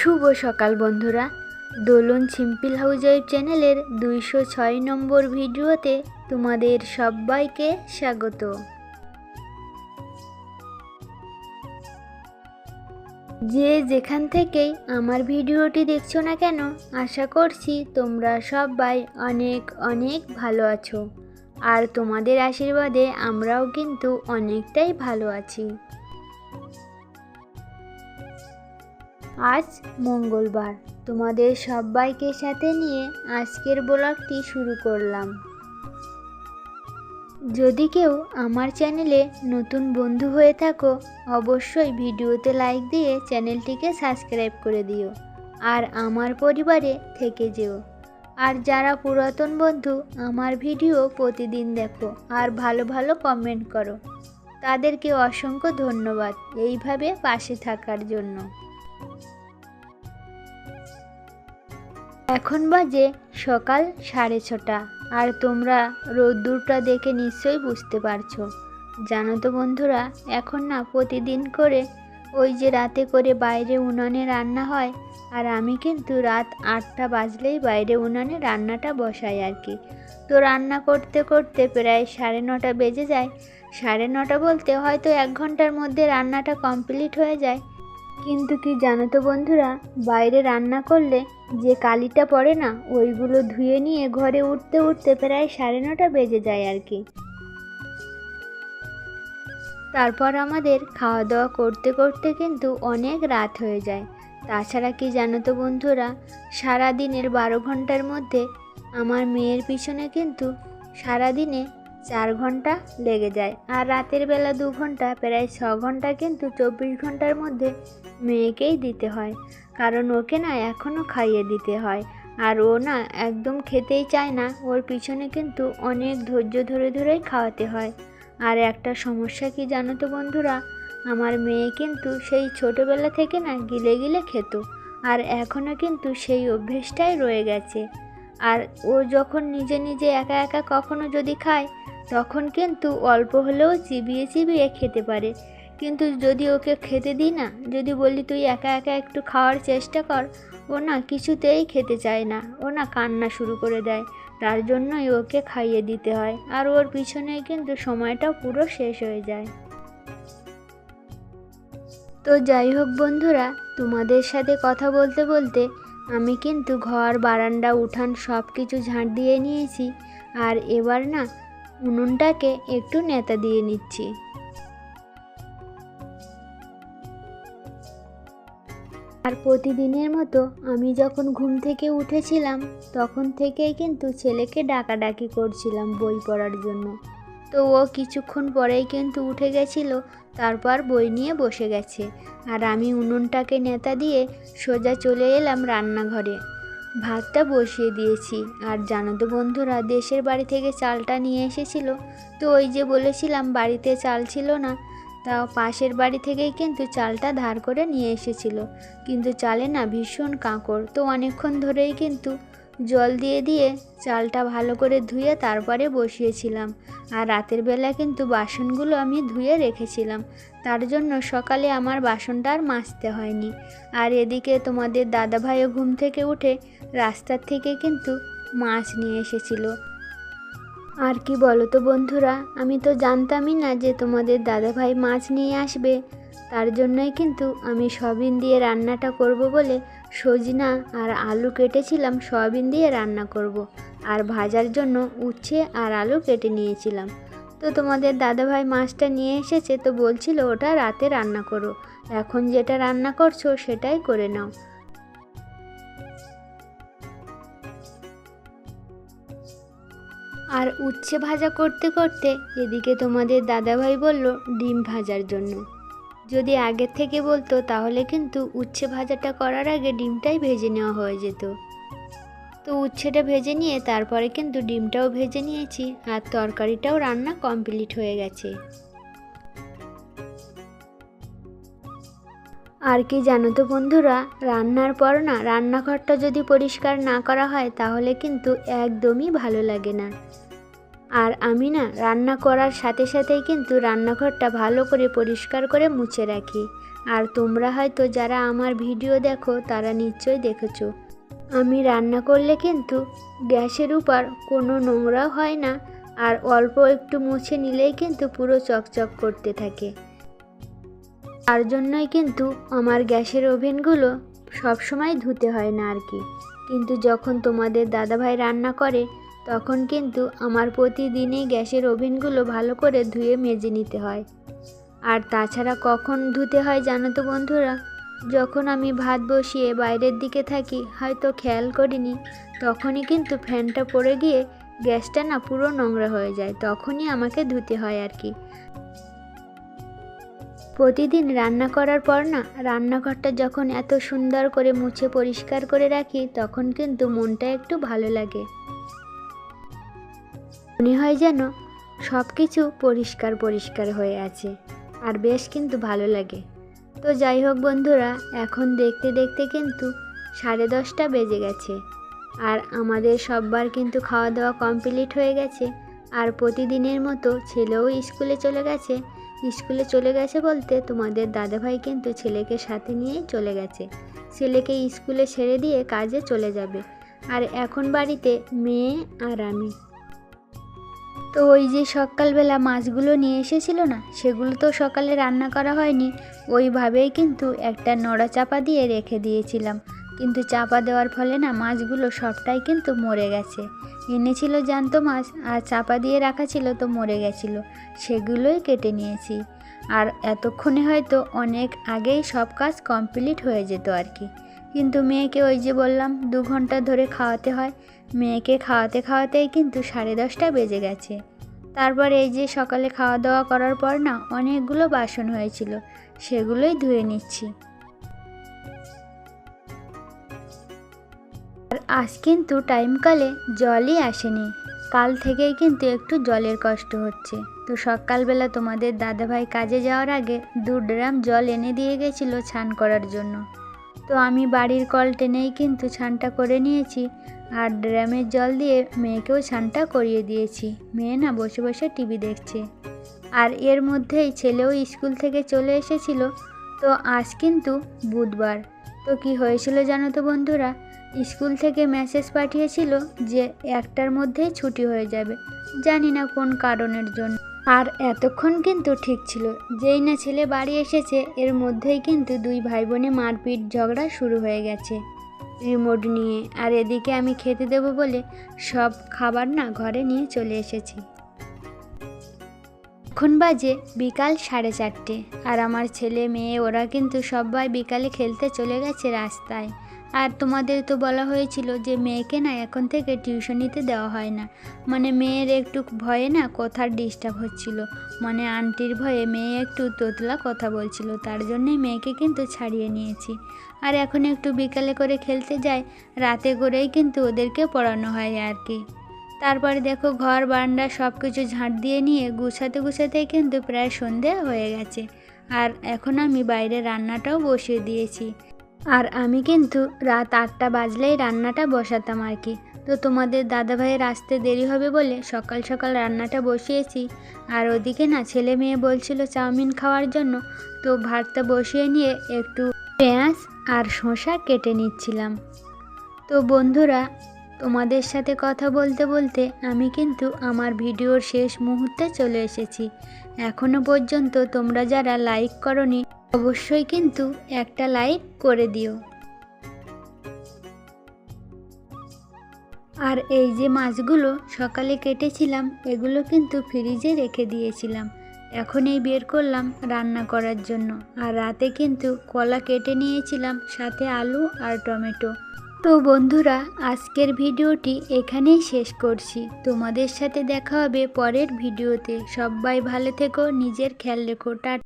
শুভ সকাল বন্ধুরা। দোলন simple house চ্যানেলের দুইশো ছয় নম্বর ভিডিওতে তোমাদের সবাইকে স্বাগত। যে যেখান থেকেই আমার ভিডিওটি দেখছ না কেন, আশা করছি তোমরা সবাই অনেক অনেক ভালো আছো। আর তোমাদের আশীর্বাদে আমরাও কিন্তু অনেকটাই ভালো আছি। আজ মঙ্গলবার। তোমাদের সবাইকে সাথে নিয়ে আজকের ব্লগটি শুরু করলাম। যদি কেউ আমার চ্যানেলে নতুন বন্ধু হয়ে থাকো, অবশ্যই ভিডিওতে লাইক দিয়ে চ্যানেলটিকে সাবস্ক্রাইব করে দিও আর আমার পরিবারে থেকে যেও। আর যারা পুরাতন বন্ধু, আমার ভিডিও প্রতিদিন দেখো আর ভালো ভালো কমেন্ট করো। তাদেরকে অসংখ্য ধন্যবাদ এইভাবে পাশে থাকার জন্য। এখন বাজে সকাল সাড়ে ছটা। আর তোমরা রোদ্দুরটা দেখে নিশ্চয়ই বুঝতে পারছ। জানো তো বন্ধুরা, এখন না প্রতিদিন করে ওই যে রাতে করে বাইরে উনানে রান্না হয়, আর আমি কিন্তু রাত আটটা বাজলেই বাইরে উনানে রান্নাটা বসাই আর কি। তো রান্না করতে করতে প্রায় সাড়ে নটা বেজে যায়। সাড়ে নটা বলতে হয়তো এক ঘণ্টার মধ্যে রান্নাটা কমপ্লিট হয়ে যায়। কিন্তু কি জানো তো বন্ধুরা, বাইরে রান্না করলে যে কালিটা পড়ে না, ওইগুলো ধুয়ে নিয়ে ঘরে উঠতে উঠতে প্রায় সাড়ে নটা বেজে যায় আর কি। তারপর আমাদের খাওয়া দাওয়া করতে করতে কিন্তু অনেক রাত হয়ে যায়। তাছাড়া কি জানো তো বন্ধুরা সারা দিনের বারো ঘণ্টার মধ্যে আমার মেয়ের পিছনে কিন্তু সারা দিনে চার ঘণ্টা লেগে যায়। আর রাতের বেলা দু ঘণ্টা, প্রায় ছ ঘণ্টা কিন্তু চব্বিশ ঘণ্টার মধ্যে মেয়েকেই দিতে হয়। কারণ ওকে না এখনও খাইয়ে দিতে হয়। আর ও না একদম খেতেই চায় না, ওর পিছনে কিন্তু অনেক ধৈর্য ধরে ধরেই খাওয়াতে হয়। আর একটা সমস্যা কি জানো তো বন্ধুরা? আমার মেয়ে কিন্তু সেই ছোটোবেলা থেকে না গিলে গিলে খেত। আর এখনও কিন্তু সেই অভ্যেসটাই রয়ে গেছে। আর ও যখন নিজে নিজে একা একা কখনো যদি খায়, তখন কিন্তু অল্প হলেও চিবিয়ে চিবিয়ে খেতে পারে। কিন্তু যদি ওকে খেতে দিই না, যদি বলি তুই একা একা একটু খাওয়ার চেষ্টা কর, ও না কিছুতেই খেতে চায় না। ও না কান্না শুরু করে দেয়। তার জন্যই ওকে খাইয়ে দিতে হয়। আর ওর পিছনে কিন্তু সময়টা পুরো শেষ হয়ে যায়। তো যাই হোক বন্ধুরা, তোমাদের সাথে কথা বলতে বলতে আমি কিন্তু ঘর, বারান্দা, উঠান সব কিছু ঝাঁট দিয়ে নিয়েছি আর এবার না উনুনটাকে একটু নেতা দিয়ে নিচ্ছি। আর প্রতিদিনের মতো আমি যখন ঘুম থেকে উঠেছিলাম, তখন থেকেই কিন্তু ছেলেকে ডাকাডাকি করছিলাম বই পড়ার জন্য। তো ও কিছুক্ষণ পরেই কিন্তু উঠে গেছিল, তারপর বই নিয়ে বসে গেছে। আর আমি উনুনটাকে নেতা দিয়ে সোজা চলে এলাম রান্নাঘরে। ভাতটা বসিয়ে দিয়েছি। আর জানো তো বন্ধুরা, দেশের বাড়ি থেকে চালটা নিয়ে এসেছিল। তো ওই যে বলেছিলাম, বাড়িতে চাল ছিল না। তাও পাশের বাড়ি থেকেই কিন্তু চালটা ধার করে নিয়ে এসেছিল। কিন্তু চালে না ভীষণ কাঁকড়। তো অনেকক্ষণ ধরেই কিন্তু জল দিয়ে দিয়ে চালটা ভালো করে ধুয়ে তারপরে বসিয়েছিলাম। আর রাতের বেলা কিন্তু বাসনগুলো আমি ধুয়ে রেখেছিলাম। তার জন্য সকালে আমার বাসনটা আর মাজতে হয়নি। আর এদিকে তোমাদের দাদাভাইও ঘুম থেকে উঠে রাস্তার থেকে কিন্তু মাছ নিয়ে এসেছিল। আর কি বলো তো বন্ধুরা, আমি তো জানতামই না যে তোমাদের দাদাভাই মাছ নিয়ে আসবে। তার জন্যই কিন্তু আমি সয়াবিন দিয়ে রান্নাটা করব বলে সজনা আর আলু কেটেছিলাম সয়াবিন দিয়ে রান্না করব। আর ভাজার জন্য উচ্ছে আর আলু কেটে নিয়েছিলাম। তো তোমাদের দাদাভাই মাছটা নিয়ে এসেছে তো বলছিল ওটা রাতে রান্না করো। এখন যেটা রান্না করছ সেটাই করে নাও। আর উচ্ছে ভাজা করতে করতে এদিকে তোমাদের দাদাভাই বলল, ডিম ভাজার জন্য। যদি আগের থেকে বলতো, তাহলে কিন্তু উচ্ছে ভাজাটা করার আগে ডিমটাই ভেজে নেওয়া হয়ে যেত। তো উচ্ছেটা ভেজে নিয়ে তারপরে কিন্তু ডিমটাও ভেজে নিয়েছি, আর তরকারিটাও রান্না কমপ্লিট হয়ে গেছে। আর কি জানো তো বন্ধুরা, রান্নার পর না, রান্নাঘরটা যদি পরিষ্কার না করা হয়, তাহলে কিন্তু একদমই ভালো লাগে না। আর আমি না রান্না করার সাথে সাথেই কিন্তু রান্নাঘরটা ভালো করে পরিষ্কার করে মুছে রাখি। আর তোমরা হয়তো যারা আমার ভিডিও দেখো, তারা নিশ্চয়ই দেখেছ। আমি রান্না করলে কিন্তু গ্যাসের উপর কোনো নোংরাও হয় না, আর অল্প একটু মুছে নিলেই কিন্তু পুরো চকচক করতে থাকে। তার জন্যই কিন্তু আমার গ্যাসের ওভেনগুলো সবসময় ধুতে হয় না আর কি। কিন্তু যখন তোমাদের দাদাভাই রান্না করে তখন কিন্তু আমার প্রতিদিনই গ্যাসের ওভেনগুলো ভালো করে ধুয়ে মেজে নিতে হয়। আর তাছাড়া কখন ধুতে হয় জানো তো বন্ধুরা? যখন আমি ভাত বসিয়ে বাইরের দিকে থাকি, হয়তো খেয়াল করিনি, তখনই কিন্তু ফ্যানটা পড়ে গিয়ে গ্যাসটা না পুরো নোংরা হয়ে যায়, তখনই আমাকে ধুতে হয় আর কি। প্রতিদিন রান্না করার পর না, রান্নাঘরটা যখন এত সুন্দর করে মুছে পরিষ্কার করে রাখি, তখন কিন্তু মনটা একটু ভালো লাগে। মনে হয় যেন সব কিছু পরিষ্কার পরিষ্কার হয়ে আছে। আর বেশ কিন্তু ভালো লাগে। তো যাই হোক বন্ধুরা, এখন দেখতে দেখতে কিন্তু সাড়ে দশটা বেজে গেছে। আর আমাদের সববার কিন্তু খাওয়া দাওয়া কমপ্লিট হয়ে গেছে। আর প্রতিদিনের মতো ছেলেও স্কুলে চলে গেছে। স্কুলে চলে গেছে বলতে তোমাদের দাদাভাই কিন্তু ছেলেকে সাথে নিয়েই চলে গেছে। ছেলেকে স্কুলে ছেড়ে দিয়ে কাজে চলে যাবে। আর এখন বাড়িতে মেয়ে আর আমি। তো ওই যে সকালবেলা মাছগুলো নিয়ে এসেছিল না, সেগুলো তো সকালে রান্না করা হয়নি, ওইভাবেই কিন্তু একটা নড়া চাপা দিয়ে রেখে দিয়েছিলাম। কিন্তু চাপা দেওয়ার ফলে না মাছগুলো সবটাই কিন্তু মরে গেছে। এনেছিল জ্যান্ত মাছ আর চাপা দিয়ে রাখা ছিল তো মরে গেছিল, সেগুলোই কেটে নিয়েছি। আর এতক্ষণে হয়তো অনেক আগেই সব কাজ কমপ্লিট হয়ে যেত আর কি। কিন্তু মেয়েকে ওই যে বললাম, দু ঘণ্টা ধরে খাওয়াতে হয় মেয়েকে খাওয়াতে খাওয়াতেই কিন্তু সাড়ে দশটা বেজে গেছে। তারপর এই যে সকালে খাওয়া দাওয়া করার পর না অনেকগুলো বাসন হয়েছিল, সেগুলোই ধুয়ে নিচ্ছি। আর আজ কিন্তু টাইমকালে জলই আসেনি। কাল থেকেই কিন্তু একটু জলের কষ্ট হচ্ছে। তো সকালবেলা তোমাদের দাদাভাই কাজে যাওয়ার আগে দু ড্রাম জল এনে দিয়ে গেছিল ছান করার জন্য। তো আমি বাড়ির কল টেনেই কিন্তু ছানটা করে নিয়েছি। আর ড্রামের জল দিয়ে মেয়েকেও ছানটা করিয়ে দিয়েছি। মেয়ে না বসে বসে টিভি দেখছে। আর এর মধ্যেই ছেলেও স্কুল থেকে চলে এসেছিল। তো আজ কিন্তু বুধবার। তো কি হয়েছিল জানো তো বন্ধুরা? স্কুল থেকে মেসেজ পাঠিয়েছিল যে একটার মধ্যেই ছুটি হয়ে যাবে। জানি না কোন কারণের জন্য। আর এতক্ষণ কিন্তু ঠিক ছিল। যেই না ছেলে বাড়ি এসেছে, এর মধ্যেই কিন্তু দুই ভাই বোনে মারপিট ঝগড়া শুরু হয়ে গেছে। রিমোট নিয়ে। আর এদিকে আমি খেতে দেব বলে সব খাবার না ঘরে নিয়ে চলে এসেছি। এখন বাজে বিকাল সাড়ে চারটে। আর আমার ছেলে মেয়ে ওরা কিন্তু সবাই বিকালে খেলতে চলে গেছে রাস্তায়। আর তোমাদের তো বলা হয়েছিল যে মেয়েকে না এখন থেকে টিউশনিতে দেওয়া হয় না। মানে মেয়ের একটু ভয়ে না কথার ডিস্টার্ব হচ্ছিল। মানে আন্টির ভয়ে মেয়ে একটু তোতলা কথা বলছিল। তার জন্যে মেয়েকে কিন্তু ছাড়িয়ে নিয়েছি। আর এখন একটু বিকালে করে খেলতে যায়, রাতে করেই কিন্তু ওদেরকে পড়ানো হয় আর কি। তারপরে দেখো ঘর, বারান্দা সব কিছু ঝাঁট দিয়ে নিয়ে গুছাতে গুছাতেই কিন্তু প্রায় সন্ধে হয়ে গেছে। আর এখন আমি বাইরে রান্নাটাও বসিয়ে দিয়েছি। আর আমি কিন্তু রাত আটটা বাজলেই রান্নাটা বসাতাম আর কি। তো তোমাদের দাদাভাইয়ের আসতে দেরি হবে বলে সকাল সকাল রান্নাটা বসিয়েছি। আর ওদিকে না ছেলে মেয়ে বলছিল চাউমিন খাওয়ার জন্য, তো ভাতটা বসিয়ে নিয়ে একটু পেঁয়াজ আর শসা কেটে নিচ্ছিলাম। তো বন্ধুরা, তোমাদের সাথে কথা বলতে বলতে আমি কিন্তু আমার ভিডিওর শেষ মুহূর্তে চলে এসেছি। এখনও পর্যন্ত তোমরা যারা লাইক করনি অবশ্যই কিন্তু একটা লাইক করে দিও। আর এই যে মাছগুলো সকালে কেটেছিলাম, এগুলো কিন্তু ফ্রিজে রেখে দিয়েছিলাম। এখন এই বের করলাম রান্না করার জন্য। আর রাতে কিন্তু কলা কেটে নিয়েছিলাম, সাথে আলু আর টমেটো। তো বন্ধুরা, আজকের ভিডিওটি এখানেই শেষ করছি। তোমাদের সাথে দেখা হবে পরের ভিডিওতে। সবাই ভালো থেকো, নিজের খেয়াল রেখো। টা